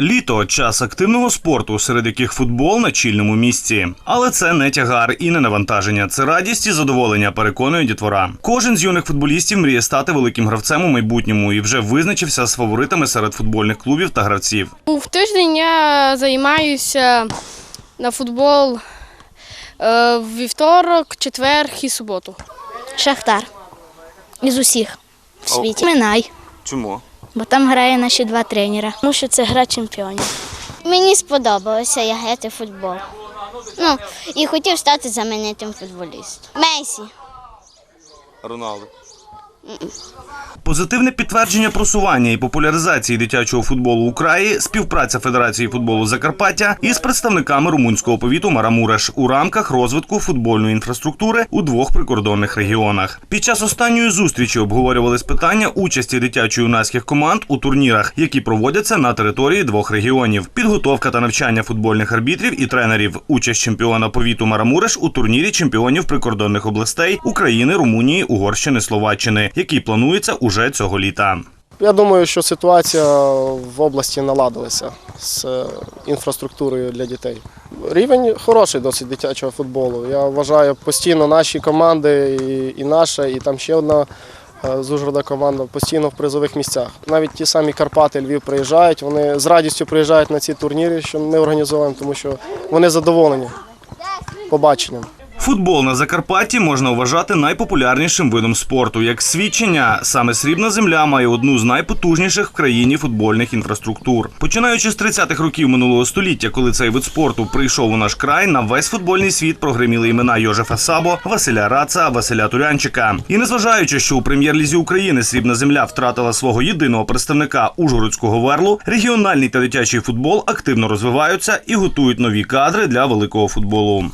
Літо час активного спорту, серед яких футбол на чільному місці. Але це не тягар і не навантаження. Це радість і задоволення, переконує дітвора. Кожен з юних футболістів мріє стати великим гравцем у майбутньому і вже визначився з фаворитами серед футбольних клубів та гравців. Ну, В тиждень я займаюся на футбол е, в вівторок, четвер і суботу. Шахтар. Із усіх в світі. Минай, Чому? Бо там грає наші два тренера. Тому що це гра чемпіонів. Мені сподобалося я грати в футбол. Ну, і хотів стати знаменитим футболістом. Месі. Роналдо. Позитивне підтвердження просування і популяризації дитячого футболу у краї, співпраця Федерації футболу Закарпаття із представниками румунського повіту Марамуреш у рамках розвитку футбольної інфраструктури у двох прикордонних регіонах. Під час останньої зустрічі обговорювались питання участі дитячо-юнацьких команд у турнірах, які проводяться на території двох регіонів. Підготовка та навчання футбольних арбітрів і тренерів. Участь чемпіона повіту Марамуреш у турнірі чемпіонів прикордонних областей України, Румунії, Угорщини, Словаччини, який планується уже цього літа. Я думаю, що ситуація в області наладилася з е, інфраструктурою для дітей. Рівень хороший досить дитячого футболу. Я вважаю, постійно наші команди, і, і наша, і там ще одна е, з Ужгорода команда постійно в призових місцях. Навіть ті самі Карпати, Львів приїжджають. Вони з радістю приїжджають на ці турніри, що ми організовуємо, тому що вони задоволені побаченням. Футбол на Закарпатті можна вважати найпопулярнішим видом спорту. Як свідчення, саме срібна земля має одну з найпотужніших в країні футбольних інфраструктур. Починаючи з 30-х років минулого століття, коли цей вид спорту прийшов у наш край, на весь футбольний світ прогреміли імена Йожефа Сабо, Василя Раца, Василя Турянчика. І незважаючи, що у прем'єр-лізі України срібна земля втратила свого єдиного представника Ужгородського верлу, регіональний та дитячий футбол активно розвиваються і готують нові кадри для великого футболу.